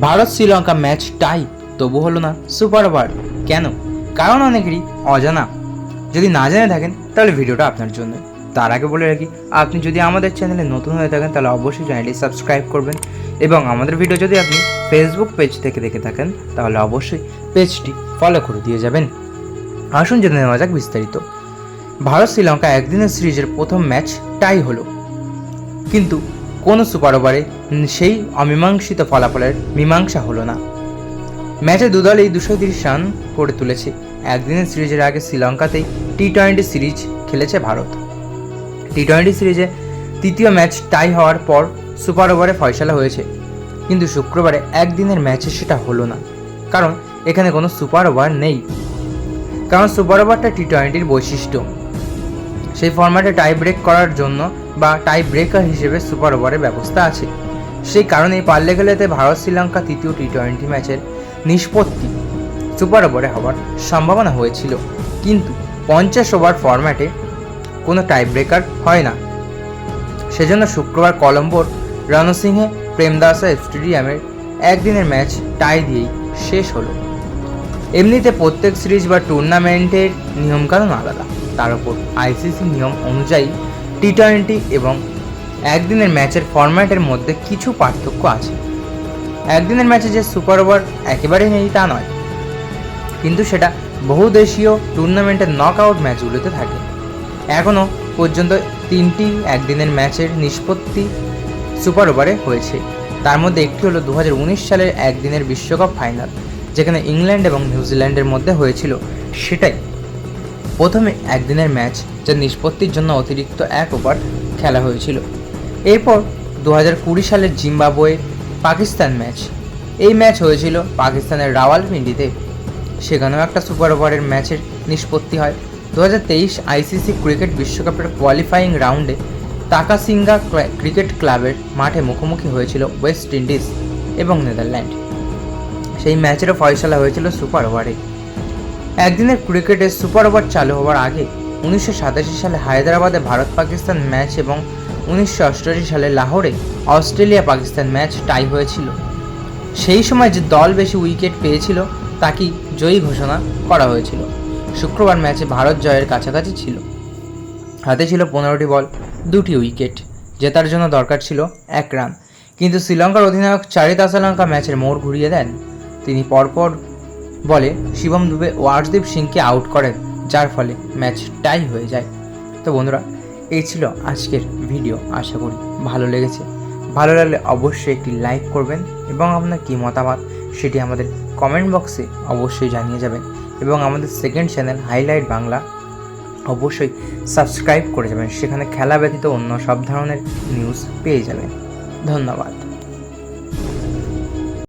Bharat Sri Lanka match টাই তবু হলো না সুপার ওভার। কেন? কারণ অনেকেরই অজানা। যদি না জেনে থাকেন, তাহলে ভিডিওটা আপনার জন্য। তার আগে বলে রাখি, আপনি যদি আমাদের চ্যানেলে নতুন হয়ে থাকেন, তাহলে অবশ্যই চ্যানেলটি সাবস্ক্রাইব করবেন এবং আমাদের ভিডিও যদি আপনি ফেসবুক পেজ থেকে দেখে থাকেন, তাহলে অবশ্যই পেজটি ফলো করে দিয়ে যাবেন। আসুন জেনে নেওয়া যাক বিস্তারিত। ভারত শ্রীলঙ্কা একদিনের সিরিজের প্রথম ম্যাচ টাই হলো। কিন্তু কোনো সুপার ওভারে সেই অমীমাংসিত ফলাফলের মীমাংসা হলো না। ম্যাচে দুদলেই দুশো তিরিশ রান করে তুলেছে। একদিনের সিরিজের আগে শ্রীলঙ্কাতেই টি টোয়েন্টি সিরিজ খেলেছে ভারত। টি টোয়েন্টি সিরিজে তৃতীয় ম্যাচ টাই হওয়ার পর সুপার ওভারে ফয়সালা হয়েছে। কিন্তু শুক্রবারে একদিনের ম্যাচে সেটা হলো না। কারণ এখানে কোনো সুপার ওভার নেই। কারণ সুপার ওভারটা টি টোয়েন্টির বৈশিষ্ট্য। সেই ফরম্যাটে টাই ব্রেক করার জন্য বা টাই ব্রেকার হিসেবে সুপার ওভারের ব্যবস্থা আছে। সেই কারণেই পাল্লে গেলেতে ভারত শ্রীলঙ্কা তৃতীয় টি টোয়েন্টি ম্যাচের নিষ্পত্তি সুপার ওভারে হওয়ার সম্ভাবনা হয়েছিল। কিন্তু পঞ্চাশ ওভার ফরম্যাটে কোনো টাই ব্রেকার হয় না। সেজন্য শুক্রবার কলম্বোর রণসিংহে প্রেমদাসা স্টেডিয়ামের একদিনের ম্যাচ টাই দিয়েই শেষ হলো। এমনিতে প্রত্যেক সিরিজ বা টুর্নামেন্টের নিয়মকানুন আলাদা। তার উপর আইসিসি নিয়ম অনুযায়ী টি টোয়েন্টি এবং একদিনের ম্যাচের ফরম্যাটের মধ্যে কিছু পার্থক্য আছে। একদিনের ম্যাচে যে সুপার ওভার একেবারেই নেই তা নয়, কিন্তু সেটা বহুদেশীয় টুর্নামেন্টের নক আউট ম্যাচগুলোতে থাকে। এখনও পর্যন্ত তিনটি একদিনের ম্যাচের নিষ্পত্তি সুপার ওভারে হয়েছে। তার মধ্যে একটি হলো দু হাজার উনিশ সালের একদিনের বিশ্বকাপ ফাইনাল যেখানে ইংল্যান্ড এবং নিউজিল্যান্ডের মধ্যে হয়েছিল সেটাই। প্রথমে একদিনের ম্যাচ যা নিষ্পত্তির জন্য অতিরিক্ত এক ওভার খেলা হয়েছিল। এরপর দু হাজার কুড়ি সালের জিম্বাবুয়ে পাকিস্তান ম্যাচ। এই ম্যাচ হয়েছিল পাকিস্তানের রাওয়ালপিন্ডিতে। সেখানেও একটা সুপার ওভারের ম্যাচের নিষ্পত্তি হয়। দু হাজার তেইশ আইসিসি ক্রিকেট বিশ্বকাপের কোয়ালিফাইং রাউন্ডে তাকাসিঙ্গা ক্রিকেট ক্লাবের মাঠে মুখোমুখি হয়েছিল ওয়েস্ট ইন্ডিজ এবং নেদারল্যান্ড। সেই ম্যাচেরও ফয়সলা হয়েছিল সুপার ওভারে। একদিনের ক্রিকেটে সুপার ওভার চালু হওয়ার আগে উনিশশো সাতাশি সালে হায়দ্রাবাদে ভারত পাকিস্তান ম্যাচ এবং উনিশশো অষ্টআশি সালে লাহোরে অস্ট্রেলিয়া পাকিস্তান ম্যাচ টাই হয়েছিল। সেই সময় যে দল বেশি উইকেট পেয়েছিল তাকেই জয়ী ঘোষণা করা হয়েছিল। শুক্রবার ম্যাচে ভারত জয়ের কাছাকাছি ছিল। হাতে ছিল পনেরোটি বল, দুটি উইকেট। জেতার জন্য দরকার ছিল এক রান। কিন্তু শ্রীলঙ্কার অধিনায়ক চারিত আসালঙ্কা ম্যাচের মোড় ঘুরিয়ে দেন। তিনি পরপর বলে শিবম দুবে ও আর্শদীপ সিংকে আউট করেন, যার ফলে ম্যাচ টাই হয়ে যায়। তো বন্ধুরা, এই ছিল আজকের ভিডিও আশা করি ভালো লেগেছে। ভালো লাগলে অবশ্যই একটি লাইক করবেন এবং আপনার কী মতামত সেটি আমাদের কমেন্ট বক্সে অবশ্যই জানিয়ে যাবেন। এবং আমাদের সেকেন্ড চ্যানেল হাইলাইট বাংলা অবশ্যই সাবস্ক্রাইব করে যাবেন। সেখানে খেলা ব্যতীত অন্য সব ধরনের নিউজ পেয়ে যাবেন। ধন্যবাদ।